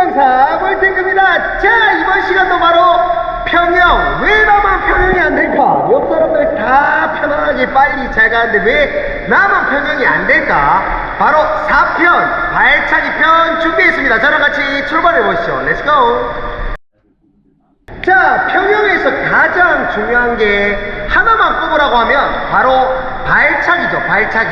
강사 볼탱크입니다. 자, 이번 시간도 바로 평영. 왜 나만 평영이 안 될까? 옆 사람들 다 편안하게 빨리 잘 가는데 왜 나만 평영이 안 될까? 바로 4편, 발차기 편 준비했습니다. 저랑 같이 출발해 보시죠. 렛츠고! 자, 평영에서 가장 중요한 게 하나만 꼽으라고 하면 바로 발차기죠, 발차기.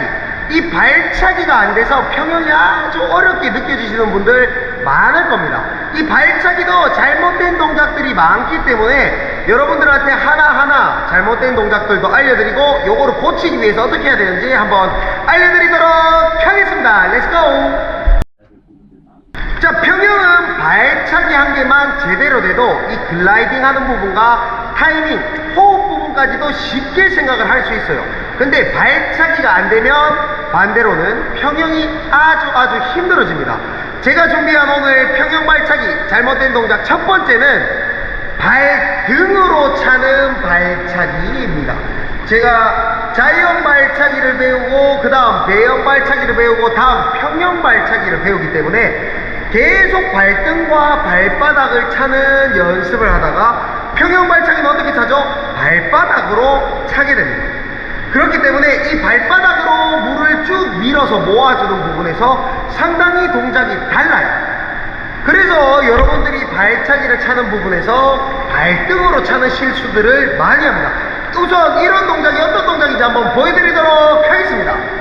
이 발차기가 안 돼서 평영이 아주 어렵게 느껴지시는 분들 많을 겁니다. 이 발차기도 잘못된 동작들이 많기 때문에 여러분들한테 하나하나 잘못된 동작들도 알려드리고 요거를 고치기 위해서 어떻게 해야 되는지 한번 알려드리도록 하겠습니다. 렛츠고! 자, 평형은 발차기 한 개만 제대로 돼도 이 글라이딩 하는 부분과 타이밍, 호흡 부분까지도 쉽게 생각을 할 수 있어요. 근데 발차기가 안 되면 반대로는 평형이 아주 아주 힘들어집니다. 제가 준비한 오늘 평형 발차기 잘못된 동작 첫 번째는 발등으로 차는 발차기입니다. 제가 자이언 발차기를 배우고 그 다음 배영 발차기를 배우고 다음 평형 발차기를 배우기 때문에 계속 발등과 발바닥을 차는 연습을 하다가 평형 발차기는 어떻게 차죠? 발바닥으로 차게 됩니다. 그렇기 때문에 이 발바닥으로 물을 쭉 밀어서 모아주는 부분에서 상당히 동작이 달라요. 그래서 여러분들이 발차기를 차는 부분에서 발등으로 차는 실수들을 많이 합니다. 우선 이런 동작이 어떤 동작인지 한번 보여드리도록 하겠습니다.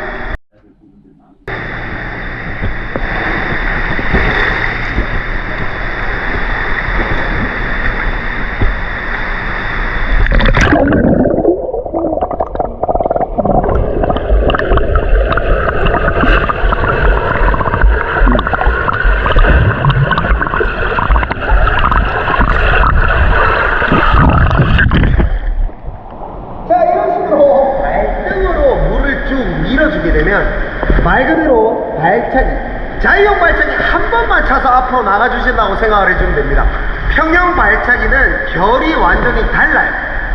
자, 이런 식으로 발등으로 물을 쭉 밀어주게 되면 말 그대로 발차기, 자유형 발차기 한 번만 차서 앞으로 나가주신다고 생각을 해주면 됩니다. 평형 발차기는 결이 완전히 달라요.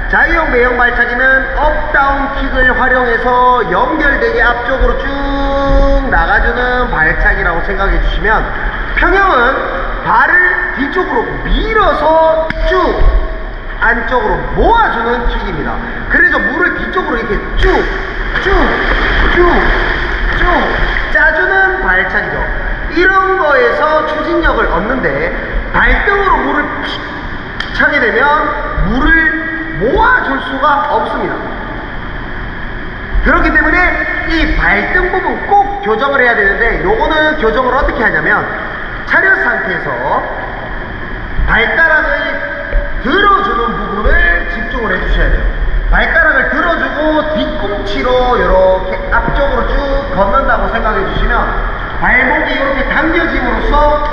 자유형 매형 발차기는 업다운 킥을 활용해서 연결되게 앞쪽으로 쭉 나가주는 발차기라고 생각해 주시면 평형은 발을 뒤쪽으로 밀어서 쭉 안쪽으로 모아주는 킥입니다. 그래서 물을 뒤쪽으로 이렇게 쭉, 쭉, 쭉, 쭉 짜주는 발차기죠. 이런 거에서 추진력을 얻는데 발등으로 물을 픽 차게 되면 물을 모아줄 수가 없습니다. 그렇기 때문에 이 발등 부분 꼭 교정을 해야 되는데 요거는 교정을 어떻게 하냐면 차렷 상태에서 발가락을 들어주는 부분을 집중을 해주셔야 돼요. 발가락을 들어주고 뒤꿈치로 이렇게 앞쪽으로 쭉 걷는다고 생각해 주시면 발목이 이렇게 당겨짐으로써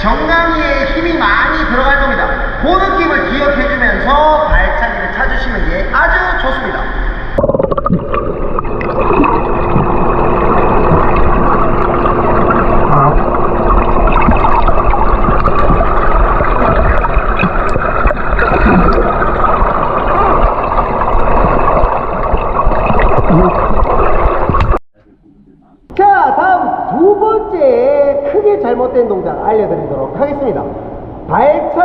정강이에 힘이 많이 들어갈 겁니다. 그 느낌을 기억해 주면서 발차기를 찾으시는 게 아주 좋습니다. 자, 다음 두 번째 크게 잘못된 동작 알려드리도록 하겠습니다.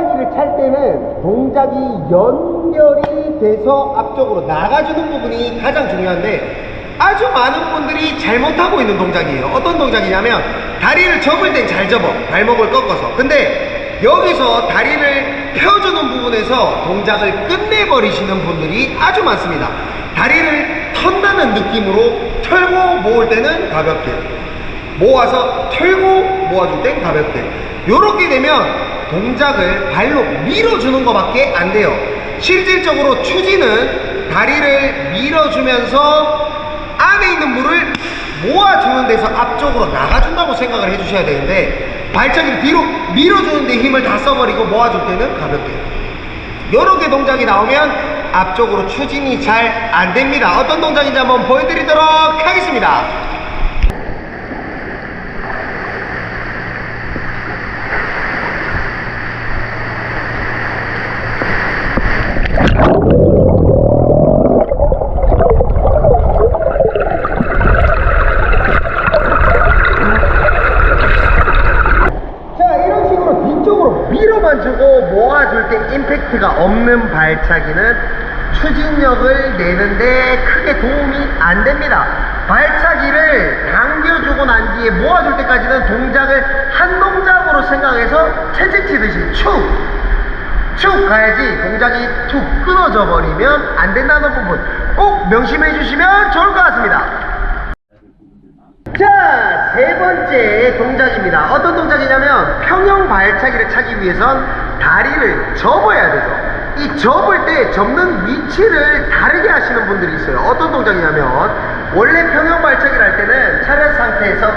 발차기를 찰 때는 동작이 연결이 돼서 앞쪽으로 나가주는 부분이 가장 중요한데 아주 많은 분들이 잘못하고 있는 동작이에요. 어떤 동작이냐면 다리를 접을 땐 잘 접어. 발목을 꺾어서. 근데 여기서 다리를 펴주는 부분에서 동작을 끝내버리시는 분들이 아주 많습니다. 다리를 턴다는 느낌으로 털고 모을 때는 가볍게 모아서 털고 모아줄 땐 가볍게 이렇게 되면 동작을 발로 밀어주는 것밖에 안 돼요 실질적으로 추진은 다리를 밀어주면서 안에 있는 물을 모아주는 데서 앞쪽으로 나가준다고 생각을 해주셔야 되는데 발차기를 뒤로 밀어주는데 힘을 다 써버리고 모아줄 때는 가볍게 개 동작이 나오면 앞쪽으로 추진이 잘 안 됩니다. 어떤 동작인지 한번 보여드리도록 하겠습니다. 자, 이런 식으로 임팩트가 없는 발차기는 추진력을 내는데 크게 도움이 안 됩니다. 발차기를 당겨주고 난 뒤에 모아줄 때까지는 동작을 한 동작으로 생각해서 채찍 치듯이 축! 축 가야지 동작이 툭 끊어져 버리면 안 된다는 부분 꼭 명심해 주시면 좋을 것 같습니다. 자, 세 번째 동작입니다. 어떤 동작이냐면 평형 발차기를 차기 위해선 다리를 접어야 되죠. 이 접을 때 접는 위치를 다르게 하시는 분들이 있어요. 어떤 동작이냐면 원래 평형 발차기를 할 때는 차렷 상태에서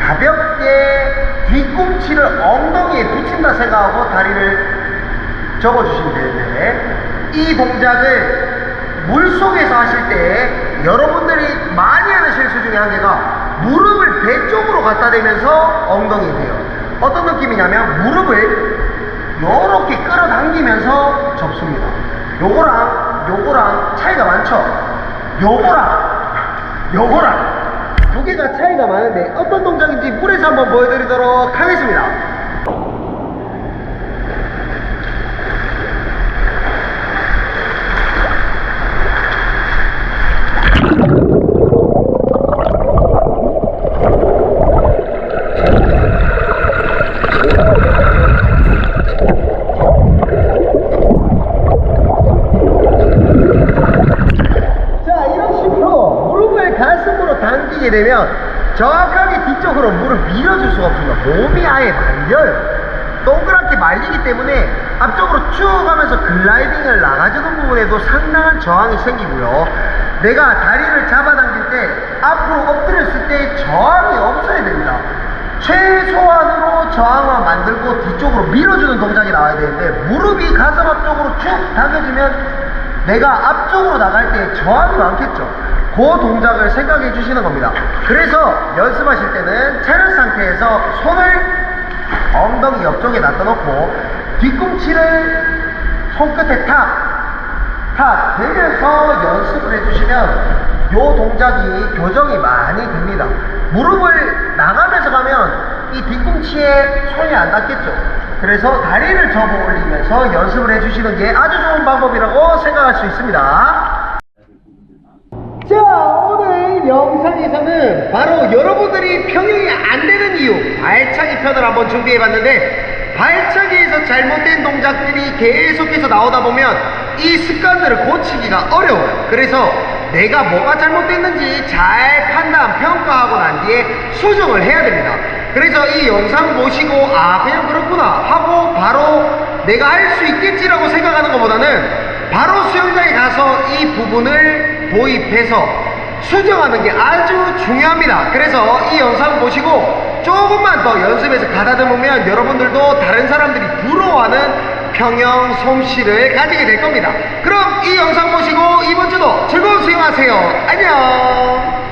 가볍게 뒤꿈치를 엉덩이에 붙인다 생각하고 다리를 접어주시면 되는데 이 동작을 물속에서 하실 때 여러분들이 많이 하는 실수 중에 한 개가 무릎을 배 쪽으로 갖다 대면서 엉덩이에 대요 어떤 느낌이냐면 무릎을 이렇게 끌어당기면서 접습니다. 요거랑 요거랑 차이가 많죠? 요거랑 요거랑 두 개가 차이가 많은데 어떤 동작인지 물에서 한번 보여드리도록 하겠습니다 자 이런 식으로 무릎을 가슴으로 당기게 되면 정확하게 뒤쪽으로 무릎을 밀어줄 수가 없습니다. 몸이 아예 말려요 동그랗게 말리기 때문에 앞쪽으로 쭉 하면서 글라이딩을 나가주는 부분에도 상당한 저항이 생기고요. 내가 다리를 잡아당길 때 앞으로 엎드렸을 때 저항이 없어야 됩니다. 최소한으로 저항만 만들고 뒤쪽으로 밀어주는 동작이 나와야 되는데 무릎이 가슴 앞쪽으로 쭉 당겨지면 내가 앞쪽으로 나갈 때 저항이 많겠죠. 그 동작을 생각해 주시는 겁니다. 그래서 연습하실 때는 차렷 상태에서 손을 엉덩이 옆쪽에 놔둬 놓고 뒤꿈치를 손끝에 탁, 탁 대면서 연습을 해주시면 이 동작이 교정이 많이 됩니다. 무릎을 나가면서 가면 이 뒤꿈치에 손이 안 닿겠죠. 그래서 다리를 접어 올리면서 연습을 해주시는 게 아주 좋은 방법이라고 생각할 수 있습니다. 자, 오늘 영상에서는 바로 여러분들이 평형이 안 되는 이유, 발차기 편을 한번 준비해 봤는데, 발차기에서 잘못된 동작들이 계속해서 나오다 보면 이 습관들을 고치기가 어려워요. 그래서 내가 뭐가 잘못됐는지 잘 판단, 평가하고 난 뒤에 수정을 해야 됩니다. 그래서 이 영상 보시고, 아, 그냥 그렇구나 하고 바로 내가 할 수 있겠지라고 생각하는 것보다는 바로 수영장에 가서 이 부분을 도입해서 수정하는 게 아주 중요합니다. 그래서 이 영상 보시고 조금만 더 연습해서 가다듬으면 여러분들도 다른 사람들이 부러워하는 평형 솜씨를 가지게 될 겁니다. 그럼 이 영상 보시고 이번 주도 즐거운 수영하세요. 안녕!